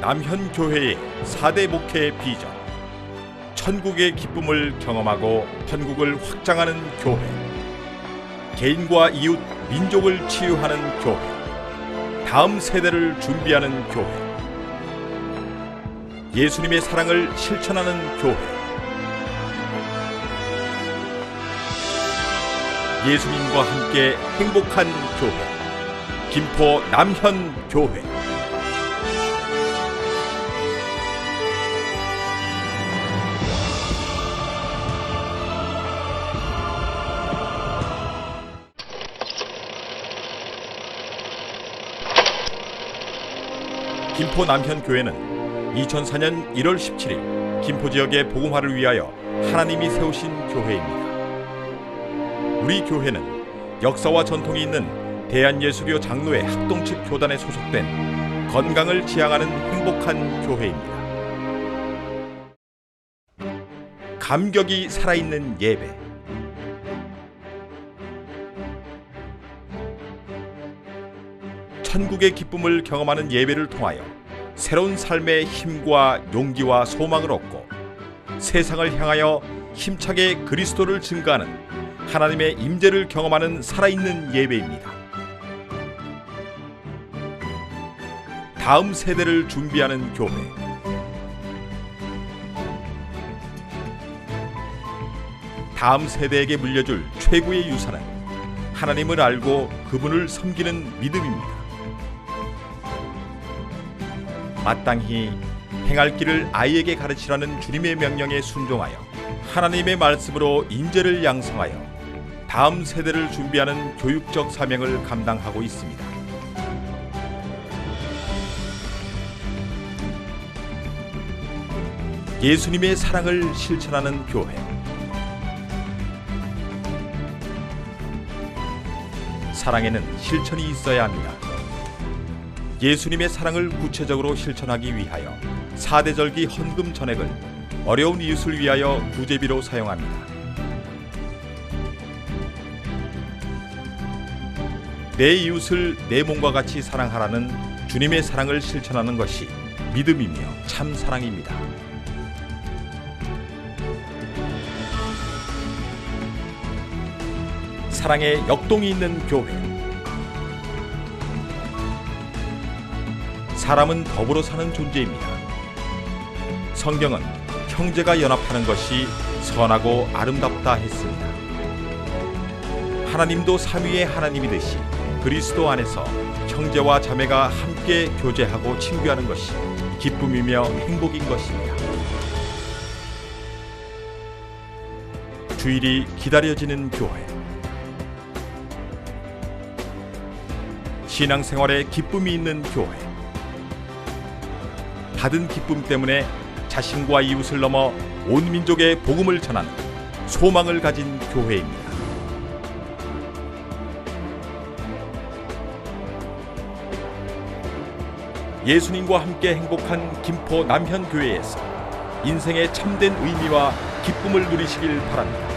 남현교회의 4대 목회 비전. 천국의 기쁨을 경험하고 천국을 확장하는 교회. 개인과 이웃, 민족을 치유하는 교회. 다음 세대를 준비하는 교회. 예수님의 사랑을 실천하는 교회. 예수님과 함께 행복한 교회. 김포 남현 교회 김포 남현 교회는 2004년 1월 17일 김포 지역의 복음화를 위하여 하나님이 세우신 교회입니다. 우리 교회는 역사와 전통이 있는 대한예수교 장로회 합동측 교단에 소속된 건강을 지향하는 행복한 교회입니다. 감격이 살아있는 예배. 천국의 기쁨을 경험하는 예배를 통하여 새로운 삶의 힘과 용기와 소망을 얻고 세상을 향하여 힘차게 그리스도를 증가하는 하나님의 임재를 경험하는 살아있는 예배입니다. 다음 세대를 준비하는 교회. 다음 세대에게 물려줄 최고의 유산은 하나님을 알고 그분을 섬기는 믿음입니다. 마땅히 행할 길을 아이에게 가르치라는 주님의 명령에 순종하여 하나님의 말씀으로 인재를 양성하여 다음 세대를 준비하는 교육적 사명을 감당하고 있습니다. 예수님의 사랑을 실천하는 교회. 사랑에는 실천이 있어야 합니다. 예수님의 사랑을 구체적으로 실천하기 위하여 사대절기 헌금 전액을 어려운 이웃을 위하여 구제비로 사용합니다. 내 이웃을 내 몸과 같이 사랑하라는 주님의 사랑을 실천하는 것이 믿음이며 참 사랑입니다. 사랑의 역동이 있는 교회. 사람은 더불어 사는 존재입니다. 성경은 형제가 연합하는 것이 선하고 아름답다 했습니다. 하나님도 삼위의 하나님이듯이 그리스도 안에서 형제와 자매가 함께 교제하고 친교하는 것이 기쁨이며 행복인 것입니다. 주일이 기다려지는 교회. 신앙생활에 기쁨이 있는 교회. 받은 기쁨 때문에 자신과 이웃을 넘어 온 민족의 복음을 전하는 소망을 가진 교회입니다. 예수님과 함께 행복한 김포 남현 교회에서 인생의 참된 의미와 기쁨을 누리시길 바랍니다.